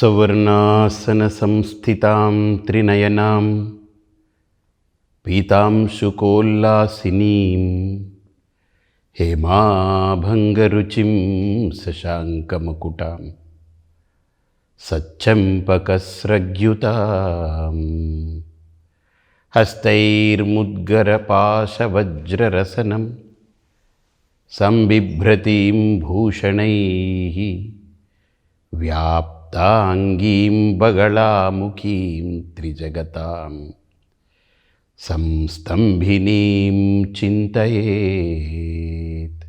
सवर्णासनसंस्थितां त्रिनयनां पीतांशुकोल्लासिनीं हेमाभङ्गरुचिं शशाङ्कमुकुटां सच्चम्पकस्रग्युताम् हस्तैर्मुद्गरपाशवज्ररसनं सम्बिभ्रतीं भूषणैः व्याप्ताङ्गीं बगलामुखीं त्रिजगतां संस्तम्भिनीं चिन्तयेत्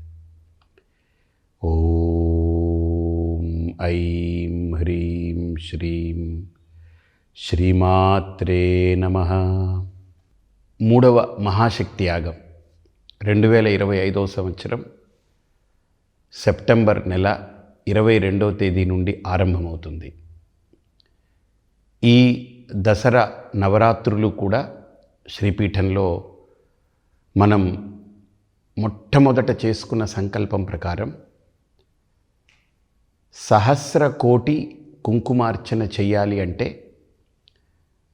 ॐ ऐं ह्रीं श्रीं श्रीमात्रे नमः మూడవ మహాశక్తి యాగం రెండు వేల ఇరవై ఐదవ సంవత్సరం సెప్టెంబర్ నెల ఇరవై రెండవ తేదీ నుండి ఆరంభమవుతుంది. ఈ దసరా నవరాత్రులు కూడా శ్రీపీఠంలో మనం మొట్టమొదట చేసుకున్న సంకల్పం ప్రకారం సహస్ర కోటి కుంకుమార్చన చెయ్యాలి అంటే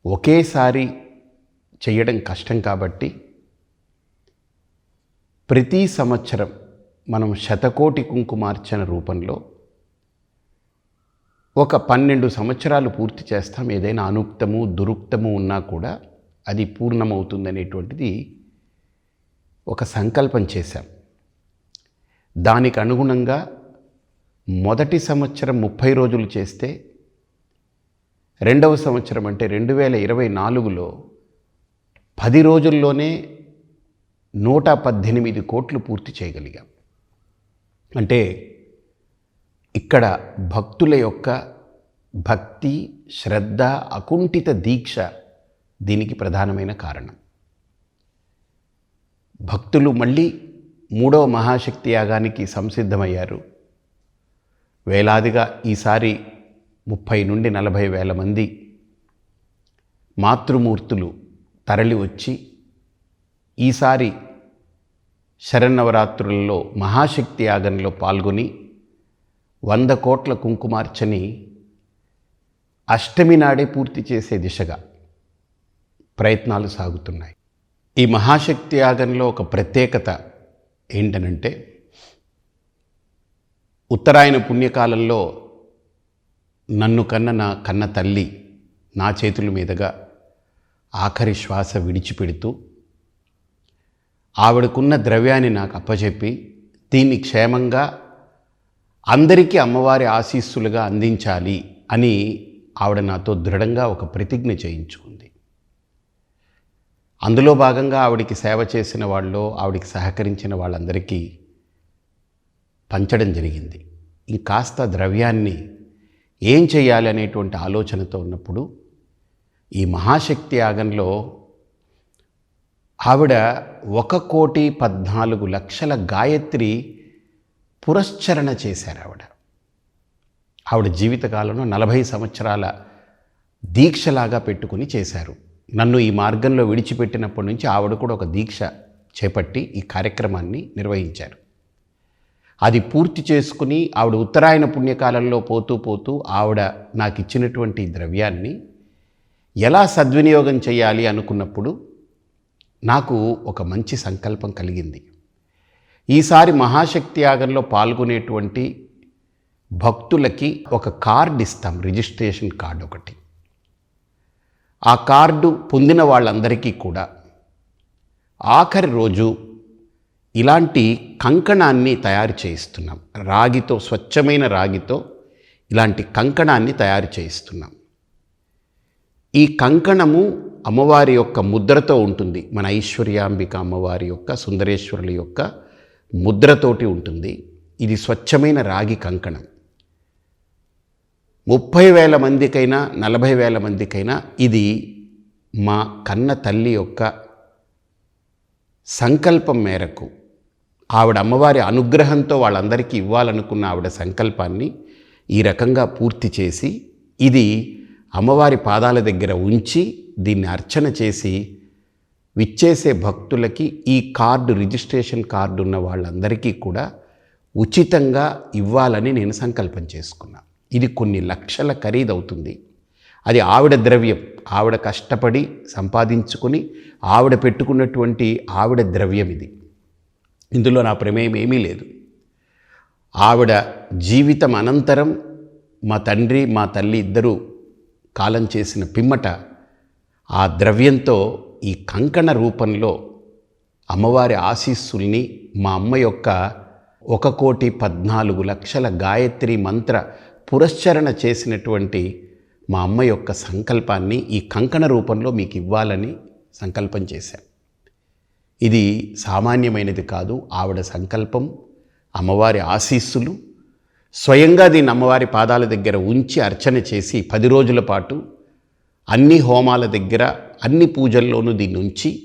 ఒకేసారి చేయడం కష్టం కాబట్టి ప్రతి సంవత్సరం మనం శతకోటి కుంకుమార్చన రూపంలో ఒక పన్నెండు సంవత్సరాలు పూర్తి చేస్తాం. ఏదైనా అనుక్తము దురుక్తము ఉన్నా కూడా అది పూర్ణమవుతుందనేటువంటిది ఒక సంకల్పం చేశాం. దానికి అనుగుణంగా మొదటి సంవత్సరం ముప్పై రోజులు చేస్తే రెండవ సంవత్సరం అంటే రెండు వేల ఇరవై నాలుగులో పది రోజుల్లోనే నూట పద్దెనిమిది కోట్లు పూర్తి చేయగలిగాం. అంటే ఇక్కడ భక్తుల యొక్క భక్తి శ్రద్ధ అకుంఠిత దీక్ష దీనికి ప్రధానమైన కారణం. భక్తులు మళ్ళీ మూడవ మహాశక్తి యాగానికి సంసిద్ధమయ్యారు. వేలాదిగా ఈసారి ముప్పై నుండి నలభై వేల మంది మాతృమూర్తులు తరలి వచ్చి ఈసారి శరన్నవరాత్రులలో మహాశక్తి యాగంలో పాల్గొని వంద కోట్ల కుంకుమార్చని అష్టమి నాడే పూర్తి చేసే దిశగా ప్రయత్నాలు సాగుతున్నాయి. ఈ మహాశక్తి యాగంలో ఒక ప్రత్యేకత ఏంటనంటే ఉత్తరాయణ పుణ్యకాలంలో నన్ను కన్న నా కన్న తల్లి నా చేతుల మీదుగా ఆఖరి శ్వాస విడిచిపెడుతూ ఆవిడకున్న ద్రవ్యాన్ని నాకు అప్పచెప్పి దీన్ని క్షేమంగా అందరికీ అమ్మవారి ఆశీస్సులుగా అందించాలి అని ఆవిడ నాతో దృఢంగా ఒక ప్రతిజ్ఞ చేయించుకుంది. అందులో భాగంగా ఆవిడికి సేవ చేసిన వాళ్ళు ఆవిడికి సహకరించిన వాళ్ళందరికీ పంచడం జరిగింది. ఇంకాస్త ద్రవ్యాన్ని ఏం చేయాలి అనేటువంటి ఆలోచనతో ఉన్నప్పుడు ఈ మహాశక్తి యాగంలో ఆవిడ ఒక కోటి పద్నాలుగు లక్షల గాయత్రి పురశ్చరణ చేశారు ఆవిడ. ఆవిడ జీవితకాలంలో నలభై సంవత్సరాల దీక్షలాగా పెట్టుకుని చేశారు. నన్ను ఈ మార్గంలో విడిచిపెట్టినప్పటి నుంచి ఆవిడ కూడా ఒక దీక్ష చేపట్టి ఈ కార్యక్రమాన్ని నిర్వహించారు. అది పూర్తి చేసుకుని ఆవిడ ఉత్తరాయణ పుణ్యకాలంలో పోతూ పోతూ ఆవిడ నాకు ఇచ్చినటువంటి ద్రవ్యాన్ని ఎలా సద్వినియోగం చేయాలి అనుకున్నప్పుడు నాకు ఒక మంచి సంకల్పం కలిగింది. ఈసారి మహాశక్తి యాగంలో పాల్గొనేటువంటి భక్తులకి ఒక కార్డు ఇస్తాం రిజిస్ట్రేషన్ కార్డు ఒకటి. ఆ కార్డు పొందిన వాళ్ళందరికీ కూడా ఆఖరి రోజు ఇలాంటి కంకణాన్ని తయారు చేయిస్తున్నాం. రాగితో స్వచ్ఛమైన రాగితో ఇలాంటి కంకణాన్ని తయారు చేయిస్తున్నాం. ఈ కంకణము అమ్మవారి యొక్క ముద్రతో ఉంటుంది. మన ఐశ్వర్యాంబిక అమ్మవారి యొక్క సుందరేశ్వరుల యొక్క ముద్రతోటి ఉంటుంది. ఇది స్వచ్ఛమైన రాగి కంకణం. ముప్పై వేల మందికైనా నలభై వేల మందికైనా ఇది మా కన్న తల్లి యొక్క సంకల్పం మేరకు. ఆవిడ అమ్మవారి అనుగ్రహంతో వాళ్ళందరికీ ఇవ్వాలనుకున్న ఆవిడ సంకల్పాన్ని ఈ రకంగా పూర్తి చేసి ఇది అమ్మవారి పాదాల దగ్గర ఉంచి దీన్ని అర్చన చేసి విచ్చేసే భక్తులకి ఈ కార్డు రిజిస్ట్రేషన్ కార్డు ఉన్న వాళ్ళందరికీ కూడా ఉచితంగా ఇవ్వాలని నేను సంకల్పం చేసుకున్నా. ఇది కొన్ని లక్షల ఖరీదవుతుంది. అది ఆవిడ ద్రవ్యం. ఆవిడ కష్టపడి సంపాదించుకొని ఆవిడ పెట్టుకున్నటువంటి ఆవిడ ద్రవ్యం ఇది. ఇందులో నా ప్రమేయం ఏమీ లేదు. ఆవిడ జీవితం అనంతరం మా తండ్రి మా తల్లి ఇద్దరూ కాలం చేసిన పిమ్మట ఆ ద్రవ్యంతో ఈ కంకణ రూపంలో అమ్మవారి ఆశీస్సుల్ని మా అమ్మ యొక్క ఒక కోటి పద్నాలుగు లక్షల గాయత్రి మంత్ర పురశ్చరణ చేసినటువంటి మా అమ్మ యొక్క సంకల్పాన్ని ఈ కంకణ రూపంలో మీకు ఇవ్వాలని సంకల్పం చేశాను ఇది సామాన్యమైనది కాదు ఆవిడ సంకల్పం అమ్మవారి ఆశీస్సులు స్వయంగా దీన్ని అమ్మవారి పాదాల దగ్గర ఉంచి అర్చన చేసి పది రోజుల పాటు అన్ని హోమాల దగ్గర అన్ని పూజల్లోనూ దీన్ని ఉంచి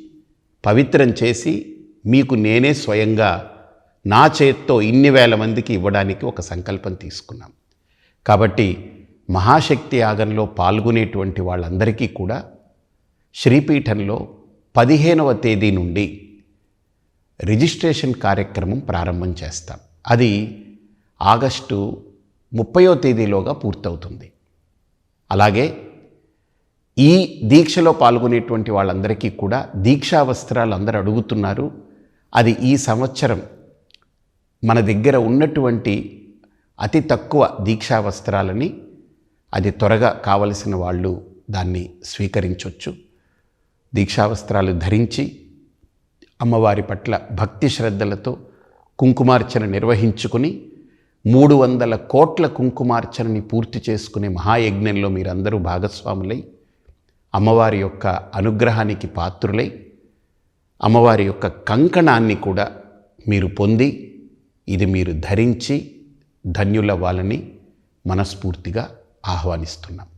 పవిత్రం చేసి మీకు నేనే స్వయంగా నా చేత్తో ఇన్ని వేల మందికి ఇవ్వడానికి ఒక సంకల్పం తీసుకున్నాం. కాబట్టి మహాశక్తి యాగంలో పాల్గొనేటువంటి వాళ్ళందరికీ కూడా శ్రీపీఠంలో పదిహేనవ తేదీ నుండి రిజిస్ట్రేషన్ కార్యక్రమం ప్రారంభం చేస్తాం. అది ఆగస్టు ముప్పయో తేదీలోగా పూర్తవుతుంది. అలాగే ఈ దీక్షలో పాల్గొనేటువంటి వాళ్ళందరికీ కూడా దీక్షా వస్త్రాలు అందరూ అడుగుతున్నారు. అది ఈ సంవత్సరం మన దగ్గర ఉన్నటువంటి అతి తక్కువ దీక్షా వస్త్రాలని అది త్వరగా కావలసిన వాళ్ళు దాన్ని స్వీకరించవచ్చు దీక్షావస్త్రాలు ధరించి అమ్మవారి పట్ల భక్తి శ్రద్ధలతో కుంకుమార్చన నిర్వహించుకుని మూడు వందల కోట్ల కుంకుమార్చనని పూర్తి చేసుకునే మహాయజ్ఞంలో మీరందరూ భాగస్వాములై అమ్మవారి యొక్క అనుగ్రహానికి పాత్రులై అమ్మవారి యొక్క కంకణాన్ని కూడా మీరు పొంది ఇది మీరు ధరించి ధన్యులవ్వాలని మనస్ఫూర్తిగా ఆహ్వానిస్తున్నాం.